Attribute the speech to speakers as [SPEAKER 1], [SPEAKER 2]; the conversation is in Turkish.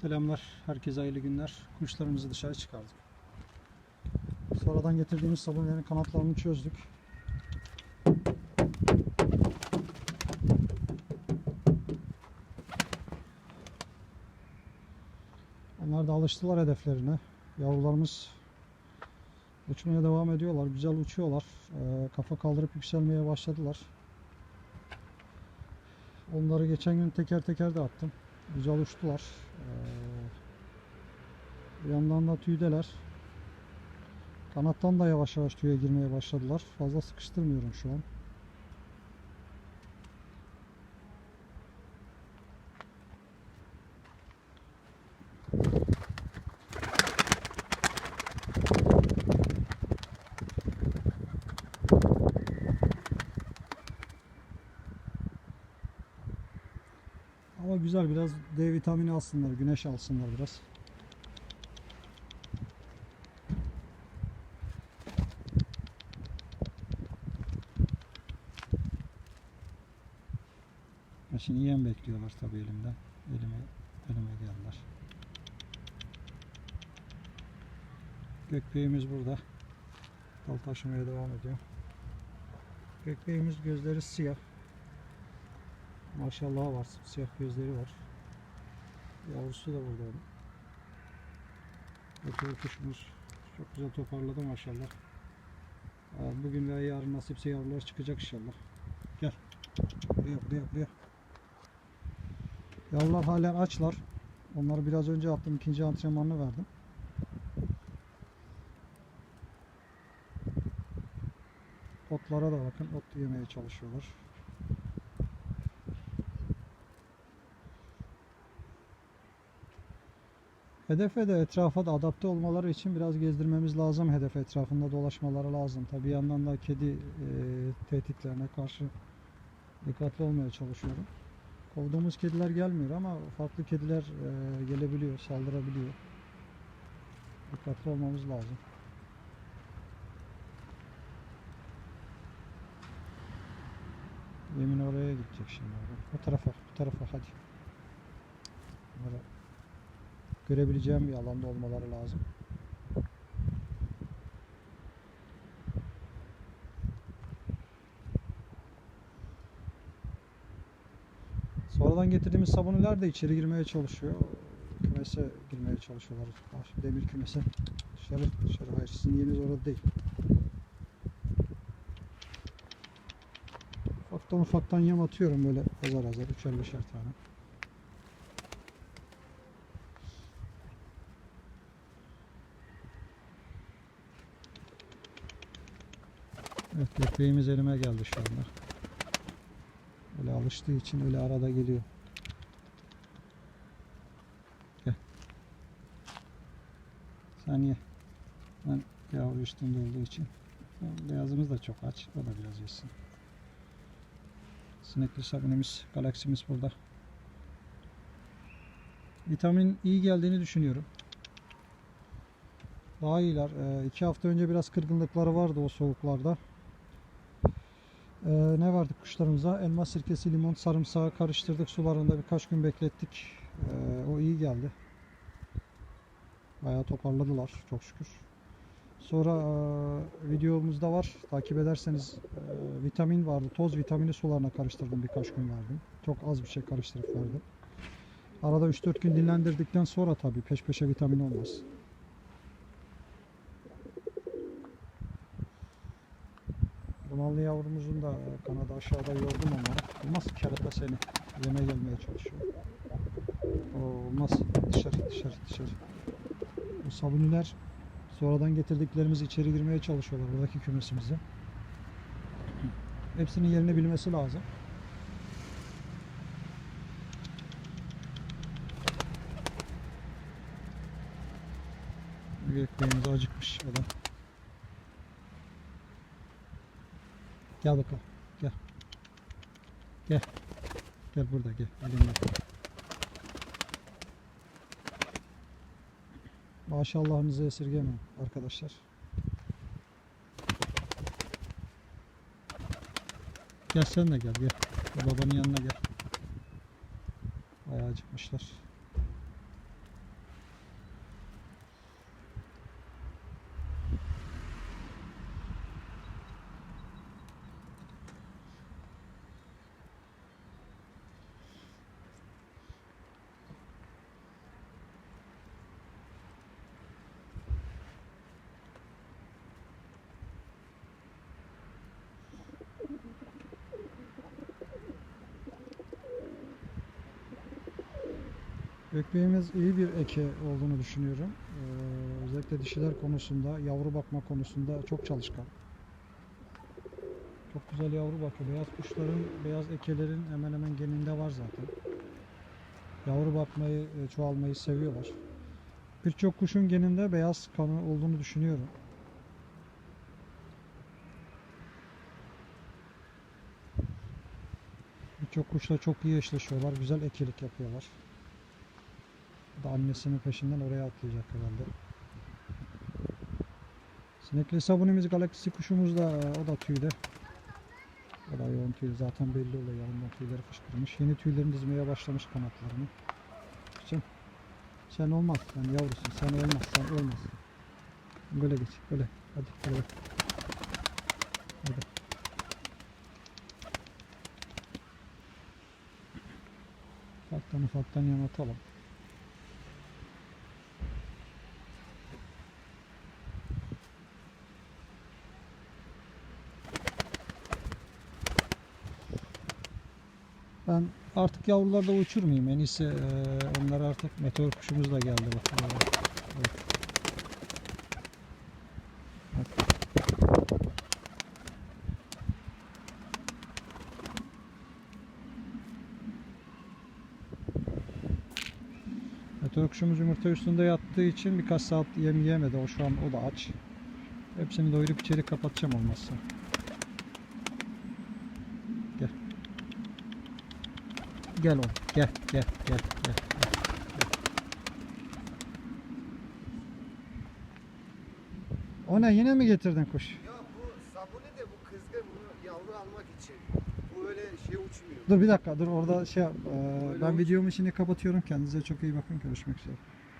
[SPEAKER 1] Selamlar, herkese hayırlı günler. Kuşlarımızı dışarı çıkardık. Sonradan getirdiğimiz sabunların kanatlarını çözdük. Onlar da alıştılar hedeflerine. Yavrularımız uçmaya devam ediyorlar. Güzel uçuyorlar. Ee, kafa kaldırıp yükselmeye başladılar. Onları geçen gün teker teker de attım. Güzel uçtular. Ee, bir yandan da tüydeler. Kanattan da yavaş yavaş tüye girmeye başladılar. Fazla sıkıştırmıyorum şu an. Ama güzel biraz D vitamini alsınlar, güneş alsınlar biraz. Ha, Şimdi yem bekliyorlar tabii elimden. Elime, elime geldiler. Gökbeğimiz burada. Dal taşımaya devam ediyor. Gökbeğimiz gözleri siyah. Maşallah var. Siyah gözleri var. Yavrusu da burada. Öteki kuşumuz çok güzel toparladı maşallah. Bugün veya yarın nasipse yavrular çıkacak inşallah. Gel. Buraya buraya buraya. Yavrular halen açlar. Onları biraz önce attım. ikinci antrenmanını verdim. Otlara da bakın. Ot yemeye çalışıyorlar. Hedefe de etrafa da adapte olmaları için biraz gezdirmemiz lazım. Hedef etrafında dolaşmaları lazım. Tabi yandan da kedi e, tehditlerine karşı dikkatli olmaya çalışıyorum. Kovduğumuz kediler gelmiyor ama farklı kediler e, gelebiliyor, saldırabiliyor. Dikkatli olmamız lazım. Yemin oraya gidecek şimdi. O tarafa, bu tarafa hadi. Bunlara görebileceğim bir alanda olmaları lazım. Sonradan getirdiğimiz sabuniler de içeri girmeye çalışıyor. Kümese girmeye çalışıyorlar. Ah, Demir kümese. Dışarı, dışarı. Hayır sizin yeriniz orada değil. Ufaktan ufaktan yem atıyorum böyle azar azar. Üçer beşer tane. Evet köpeğimiz elime geldi şu anda. Öyle alıştığı için öyle arada geliyor. Gel. Saniye. Ben yavru üstünde olduğu için. Beyazımız da çok aç. O da biraz yesin. Sinekli sabunumuz, galaksimiz burada. Vitamin iyi geldiğini düşünüyorum. Daha iyiler. Ee, iki hafta önce biraz kırgınlıkları vardı o soğuklarda. Ee, ne verdik kuşlarımıza? Elma sirkesi, limon, sarımsağı karıştırdık sularında birkaç gün beklettik. Ee, o iyi geldi. Bayağı toparladılar çok şükür. Sonra e, videomuzda var. Takip ederseniz e, vitamin vardı. Toz vitamini sularına karıştırdım birkaç gün verdim. Çok az bir şey karıştırıp verdim. Arada 3-4 gün dinlendirdikten sonra tabii peş peşe vitamin olmaz. Romanlı yavrumuzun da kanadı aşağıda yordum onları. Olmaz kerata seni. Yeme gelmeye çalışıyor. Olmaz. Dışarı dışarı dışarı. Bu sabuniler sonradan getirdiklerimiz içeri girmeye çalışıyorlar buradaki kümesimize. Hepsinin yerini bilmesi lazım. Gökbeğimiz acıkmış adam. Gel bakalım. Gel. Gel. Gel burada gel. Elimle. Maşallahınızı esirgemeyin arkadaşlar. Gel sen de gel. Gel babanın yanına gel. Bayağı acıkmışlar. Gökbeğimiz iyi bir eke olduğunu düşünüyorum. Ee, özellikle dişiler konusunda, yavru bakma konusunda çok çalışkan. Çok güzel yavru bakıyor. Beyaz kuşların, beyaz ekelerin hemen hemen geninde var zaten. Yavru bakmayı, e, çoğalmayı seviyorlar. Birçok kuşun geninde beyaz kanı olduğunu düşünüyorum. Birçok kuşla çok iyi eşleşiyorlar. Güzel ekilik yapıyorlar. Da annesinin peşinden oraya atlayacak herhalde. Sinekli sabunimiz galaksi kuşumuz da e, o da tüyde. O da yoğun tüy zaten belli oluyor yanından tüyleri fışkırmış. Yeni tüylerini dizmeye başlamış kanatlarını. Sen, sen olmaz. Sen yavrusun. Sen olmaz. Sen olmaz. Böyle geç. Böyle. Hadi. Böyle. Hadi. Ufaktan ufaktan yanatalım. Ben artık yavruları da uçurmayayım. En iyisi eee onlara artık meteor kuşumuz da geldi. Bak. Evet. Meteor kuşumuz yumurta üstünde yattığı için birkaç saat yem yemedi. O şu an o da aç. Hepsini doyurup içeri kapatacağım olmazsa. Gel. Gel oğlum. Gel, gel, gel, gel. O ne yine mi getirdin kuş?
[SPEAKER 2] Ya bu sabuni de bu kızgın bunu yavru almak için. Bu öyle şey uçmuyor.
[SPEAKER 1] Dur bir dakika dur orada şey yap. Ee,
[SPEAKER 2] Öyle
[SPEAKER 1] ben
[SPEAKER 2] olmuş.
[SPEAKER 1] videomu şimdi kapatıyorum. Kendinize çok iyi bakın. Görüşmek üzere.